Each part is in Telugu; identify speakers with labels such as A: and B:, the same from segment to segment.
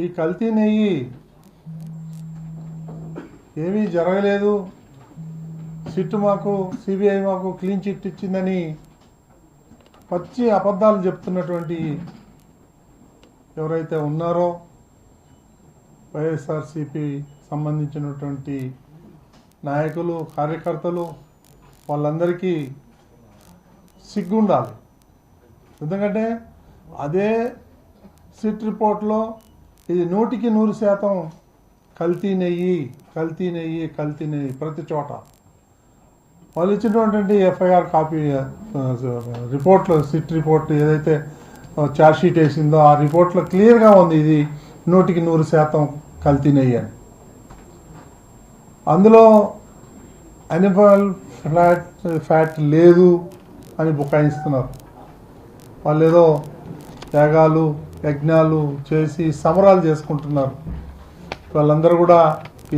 A: ఈ కల్తీ నెయ్యి ఏమీ జరగలేదు. సిట్ మాకు సిబిఐ మాకు క్లీన్ చిట్ ఇచ్చిందని పచ్చి అబద్ధాలు చెప్తున్నటువంటి ఎవరైతే ఉన్నారో వైఎస్ఆర్సిపి సంబంధించినటువంటి నాయకులు కార్యకర్తలు వాళ్ళందరికీ సిగ్గుండాలి. ఎందుకంటే అదే సిట్ రిపోర్ట్లో ఇది నూటికి నూరు శాతం కల్తీ నెయ్యి కల్తీ నెయ్యి కల్తీ నెయ్యి ప్రతి చోట. వాళ్ళు ఇచ్చినటువంటి ఎఫ్ఐఆర్ కాపీ రిపోర్ట్లో సిట్ రిపోర్ట్ ఏదైతే చార్జ్షీట్ వేసిందో ఆ రిపోర్ట్లో క్లియర్గా ఉంది ఇది నూటికి నూరు శాతం కల్తీ నెయ్యి అని. అందులో అనిమల్ ఫ్లాట్ ఫ్యాట్ లేదు అని బుకాయిస్తున్నారు. వాళ్ళు ఏదో త్యాగాలు యజ్ఞాలు చేసి సమరాలు చేసుకుంటున్నారు. వాళ్ళందరూ కూడా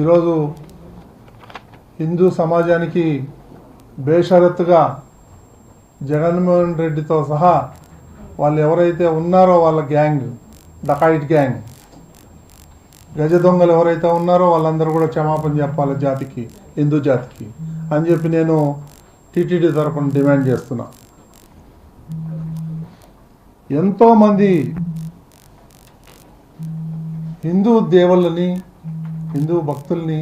A: ఈరోజు హిందూ సమాజానికి బేషరత్తుగా జగన్మోహన్ రెడ్డితో సహా వాళ్ళు ఎవరైతే ఉన్నారో వాళ్ళ గ్యాంగ్ డకాయిట్ గ్యాంగ్ గజ దొంగలు ఎవరైతే ఉన్నారో వాళ్ళందరూ కూడా క్షమాపణ చెప్పాలి జాతికి హిందూ జాతికి అని చెప్పి నేను టీటీడీ తరఫున డిమాండ్ చేస్తున్నా. ఎంతోమంది హిందూ దేవుళ్ళని హిందూ భక్తుల్ని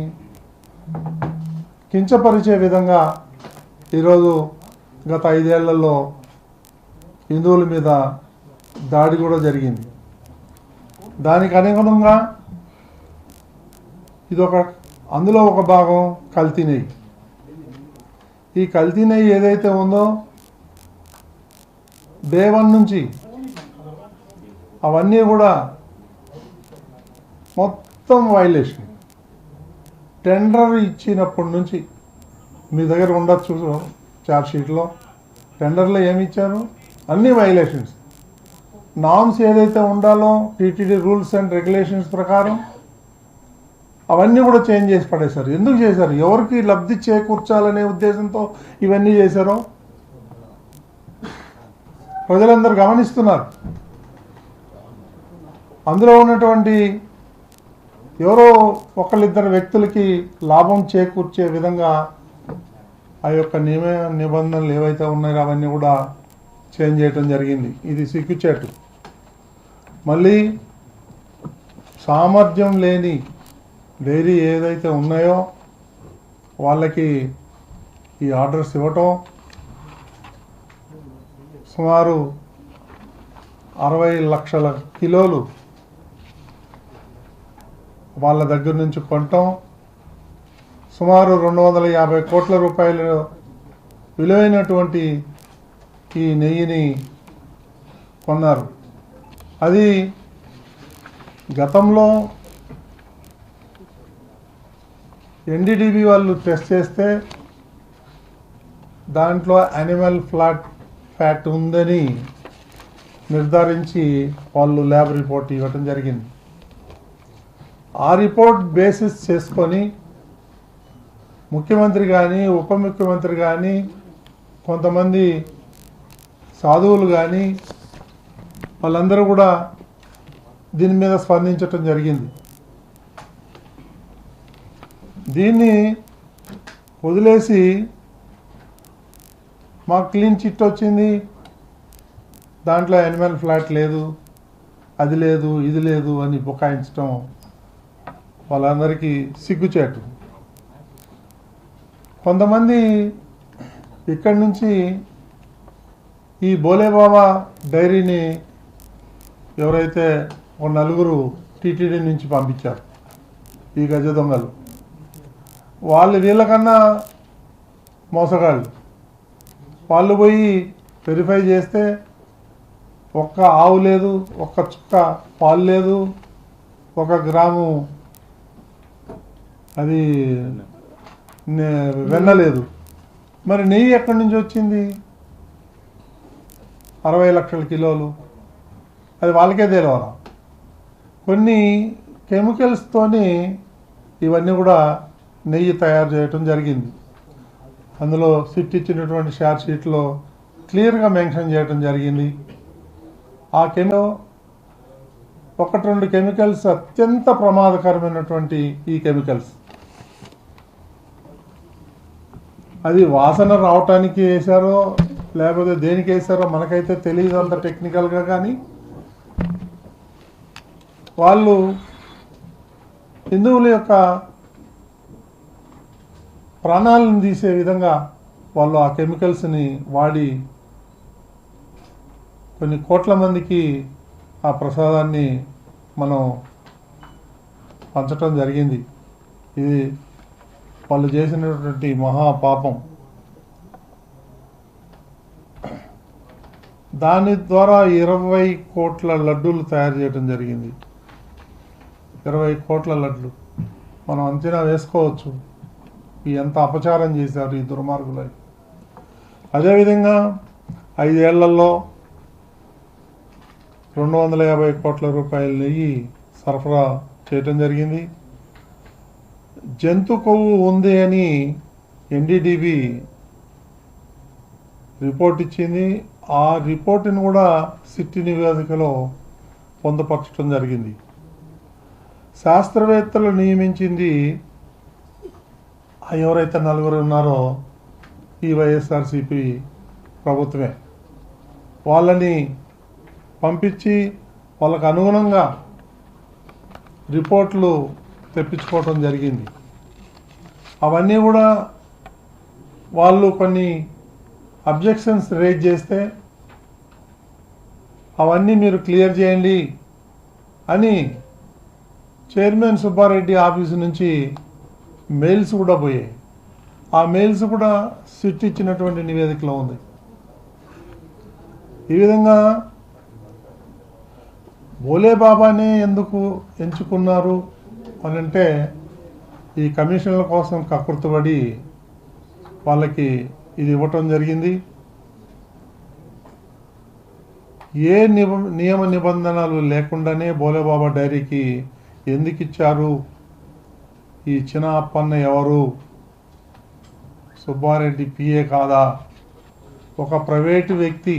A: కించపరిచే విధంగా ఈరోజు గత ఐదేళ్ళలో హిందువుల మీద దాడి కూడా జరిగింది. దానికి అనుగుణంగా ఇదొక అందులో ఒక భాగం కల్తీ నెయ్యి. ఈ కల్తీ నెయ్యి ఏదైతే ఉందో డే వన్ నుంచి అవన్నీ కూడా మొత్తం వైలేషన్ టెండర్ ఇచ్చినప్పటి నుంచి మీ దగ్గర ఉండొచ్చు చార్జ్ షీట్లో టెండర్లో ఏమి ఇచ్చారు? అన్ని వైలేషన్స్ నామ్స్ ఏదైతే ఉండాలో టీటీడీ రూల్స్ అండ్ రెగ్యులేషన్స్ ప్రకారం అవన్నీ కూడా చేంజ్ చేసి పడేశారు. ఎందుకు చేశారు? ఎవరికి లబ్ధి చేకూర్చాలనే ఉద్దేశంతో ఇవన్నీ చేశారో? ప్రజలందరూ గమనిస్తున్నారు. అందులో ఉన్నటువంటి ఎవరో ఒకళ్ళిద్దరు వ్యక్తులకి లాభం చేకూర్చే విధంగా ఆ యొక్క నియమ నిబంధనలు ఏవైతే ఉన్నాయో అవన్నీ కూడా చేంజ్ చేయటం జరిగింది. ఇది సిగ్గుచేటు. మళ్ళీ సామర్థ్యం లేని డైరీ ఏదైతే ఉన్నాయో వాళ్ళకి ఈ ఆర్డర్స్ ఇవ్వటం సుమారు అరవై లక్షల కిలోలు వాళ్ళ దగ్గర నుంచి కొనటం సుమారు రెండు వందల యాభై కోట్ల రూపాయలు విలువైనటువంటి ఈ నెయ్యిని కొన్నారు. అది గతంలో ఎన్డీడీబీ వాళ్ళు టెస్ట్ చేస్తే దాంట్లో యానిమల్ ఫ్లాట్ ఫ్యాట్ ఉందని నిర్ధారించి వాళ్ళు ల్యాబ్ రిపోర్ట్ ఇవ్వటం జరిగింది. ఆ రిపోర్ట్ బేసిస్ చేసుకొని ముఖ్యమంత్రి కానీ ఉప ముఖ్యమంత్రి కానీ కొంతమంది సాధువులు కానీ వాళ్ళందరూ కూడా దీని మీద స్పందించటం జరిగింది. దీన్ని వదిలేసి మాకు క్లీన్ చిట్ వచ్చింది. దాంట్లో యానిమల్ ఫ్లాట్ లేదు అది లేదు ఇది లేదు అని బుకాయించడం వాళ్ళందరికీ సిగ్గుచేటు. కొంతమంది ఇక్కడి నుంచి ఈ బోలేబాబా డైరీని ఎవరైతే ఒక నలుగురు టీటీడీ నుంచి పంపించారు ఈ గజ దొంగలు. వాళ్ళు వీళ్ళకన్నా మోసగాళ్ళు. వాళ్ళు పోయి వెరిఫై చేస్తే ఒక్క ఆవు లేదు ఒక్క చుక్క పాలు లేదు ఒక గ్రాము అది వెళ్ళలేదు. మరి నెయ్యి ఎక్కడి నుంచి వచ్చింది? అరవై లక్షల కిలోలు. అది వాళ్ళకే తెలియాలా కొన్ని కెమికల్స్తోని ఇవన్నీ కూడా నెయ్యి తయారు చేయటం జరిగింది. అందులో సిట్ ఇచ్చినటువంటి షార్ట్ షీట్లో క్లియర్గా మెన్షన్ చేయటం జరిగింది. ఆ కెమికల్ ఒకటి రెండు కెమికల్స్ అత్యంత ప్రమాదకరమైనటువంటి ఈ కెమికల్స్. అది వాసన రావటానికి వేశారో లేకపోతే దేనికి వేశారో మనకైతే తెలియదు అంత టెక్నికల్గా కానీ. వాళ్ళు హిందువుల యొక్క ప్రాణాలను తీసే విధంగా వాళ్ళు ఆ కెమికల్స్ని వాడి కొన్ని కోట్ల మందికి ఆ ప్రసాదాన్ని మనం పంచటం జరిగింది. ఇది వాళ్ళు చేసినటువంటి మహా పాపం దాని ద్వారా ఇరవై కోట్ల లడ్డూలు తయారు చేయడం జరిగింది. ఇరవై కోట్ల లడ్లు. మనం అంచనా వేసుకోవచ్చు. ఎంత అపచారం చేశారు ఈ దుర్మార్గులై. అదేవిధంగా ఐదేళ్ళలో రెండు వందల యాభై కోట్ల రూపాయల నెయ్యి సరఫరా చేయటం జరిగింది. జంతు కొవ్వు ఉంది అని ఎన్డీడీబీ రిపోర్ట్ ఇచ్చింది. ఆ రిపోర్టును కూడా సిట్టి నివేదికలో పొందపరచడం జరిగింది. శాస్త్రవేత్తలు నియమించింది ఎవరైతే నలుగురు ఉన్నారో ఈ వైఎస్ఆర్సిపి ప్రభుత్వమే. వాళ్ళని పంపించి వాళ్ళకు అనుగుణంగా రిపోర్ట్లు తెప్పించుకోవటం జరిగింది. అవన్నీ కూడా వాళ్ళు కొన్ని అబ్జెక్షన్స్ రేజ్ చేస్తే అవన్నీ మీరు క్లియర్ చేయండి అని చైర్మన్ సుబ్బారెడ్డి ఆఫీసు నుంచి మెయిల్స్ కూడా పోయాయి. ఆ మెయిల్స్ కూడా సిట్ ఇచ్చినటువంటి నివేదికలో ఉంది. ఈ విధంగా బోలే బాబానే ఎందుకు ఎంచుకున్నారు? అని అంటే ఈ కమిషన్ల కోసం కకృతపడి వాళ్ళకి ఇది ఇవ్వటం జరిగింది. ఏ నిబ నియమ నిబంధనలు లేకుండానే బోలేబాబా డైరీకి ఎందుకు ఇచ్చారు? ఈ చిన్న అప్పన్న ఎవరు? సుబ్బారెడ్డి పిఏ కాదా? ఒక ప్రైవేటు వ్యక్తి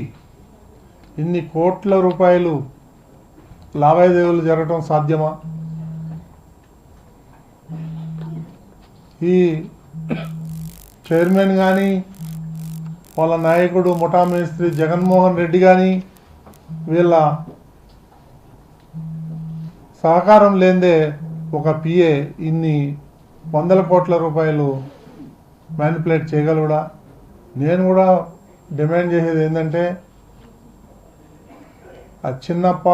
A: ఇన్ని కోట్ల రూపాయలు లావాదేవీలు జరగటం సాధ్యమా? ఈ చైర్మన్ కానీ వాళ్ళ నాయకుడు ముఠా మేస్త్రి జగన్మోహన్ రెడ్డి కానీ వీళ్ళ సహకారం లేదే ఒక పిఏ ఇన్ని వందల కోట్ల రూపాయలు మ్యానిపులేట్ చేయగలడా నేను కూడా డిమాండ్ చేసేది ఏంటంటే ఆ చిన్నప్ప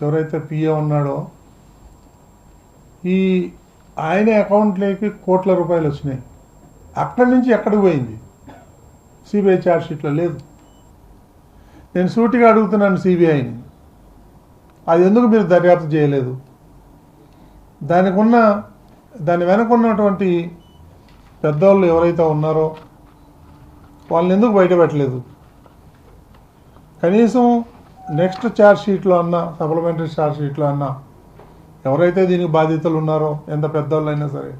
A: ఎవరైతే పిఏ ఉన్నాడో ఈ ఆయన అకౌంట్లోకి కోట్ల రూపాయలు వచ్చినాయి. అక్కడి నుంచి ఎక్కడికి పోయింది? సిబిఐ ఛార్జ్షీట్లో లేదు. నేను సూటిగా అడుగుతున్నాను సిబిఐని అది ఎందుకు మీరు దర్యాప్తు చేయలేదు? దానికి ఉన్న దాని వెనక ఉన్నటువంటి పెద్దవాళ్ళు ఎవరైతే ఉన్నారో వాళ్ళని ఎందుకు బయటపెట్టలేదు? కనీసం నెక్స్ట్ ఛార్జ్ షీట్లో అన్నా సప్లిమెంటరీ ఛార్జ్ షీట్లో అన్నా ఎవరైతే దీనికి బాధ్యతలు ఉన్నారో ఎంత పెద్దవాళ్ళు అయినా సరే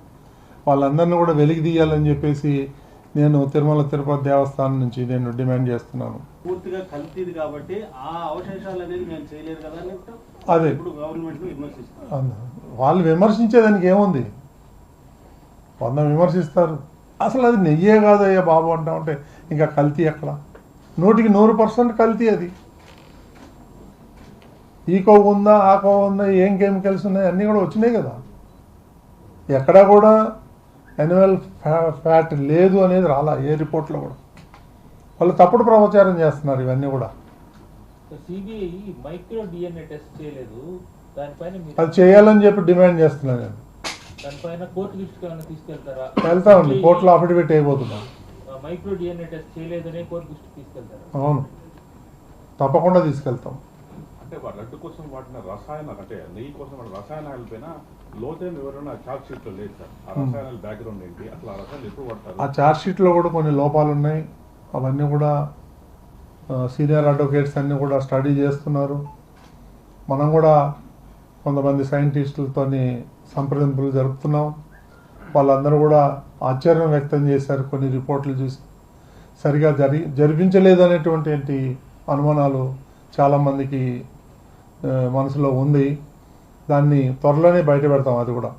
A: వాళ్ళందరినీ కూడా వెలికి తీయాలని చెప్పేసి నేను తిరుమల తిరుపతి దేవస్థానం నుంచి నేను డిమాండ్ చేస్తున్నాను.
B: పూర్తిగా కల్తీది కాబట్టి ఆ అవశేషాలు అనేది మేము చేయలేదు కదా
A: అంద- వాళ్ళు విమర్శించేదానికి ఏముంది? వంద విమర్శిస్తారు. అసలు అది నెయ్యే కాదయ్యా బాబు అంటా ఉంటే ఇంకా కల్తీ ఎక్కడ? నూటికి నూరు పర్సెంట్ కల్తీ అది. ఈ కొవ్వు ఉందా ఆ కొవ్వు ఉందా ఏం కెమికల్స్ ఉన్నాయి అన్నీ కూడా వచ్చినాయి కదా. ఎక్కడా కూడా యాన్యువల్ ఫ్యాట్ లేదు అనేది రాలా ఏ రిపోర్ట్లో కూడా. వాళ్ళు తప్పుడు ప్రచారం చేస్తున్నారు ఇవన్నీ కూడా.
C: సిబిఐ మైక్రో డిఎన్ఏ టెస్ట్ చేయలేదు. దానిపైన మీరు
A: అది చేయాలని చెప్పి డిమాండ్ చేస్తున్నాను నేను. వెళ్తామండి కోర్టులో అఫిడవిట్ అయిపోతున్నాం
C: మైక్రో డిఎన్ఏ టెస్ట్ చేయలేదనే కోర్టు దృష్టికి తీసుకెళ్తారా?
A: అవును. తప్పకుండా తీసుకెళ్తాం.
D: అంటే లడ్డు కోసం వాడిన రసాయనాలు అంటే నెయ్యి కోసం వాడిన రసాయనాల పైన లోతైన వివరణ చార్జ్ షీట్లో లేదు సార్. ఆ రసాయనాల బ్యాక్గ్రౌండ్ ఏంటి? అసలు ఆ రసాయనాలు ఎప్పుడు
A: ఆ
D: వాడతారు
A: ఛార్జ్ షీట్లో కూడా కొన్ని లోపాలు ఉన్నాయి. అవన్నీ కూడా సీనియర్ అడ్వకేట్స్ అన్నీ కూడా స్టడీ చేస్తున్నారు. మనం కూడా కొంతమంది సైంటిస్టులతోని సంప్రదింపులు జరుపుతున్నాం. వాళ్ళందరూ కూడా ఆశ్చర్యం వ్యక్తం చేశారు కొన్ని రిపోర్ట్లు చూసి. సరిగా జరి జరిపించలేదు అనేటువంటి అనుమానాలు చాలామందికి ఆ, మనసులో ఉంది దాన్ని త్వరలోనే బయట పెడతాం అది కూడా.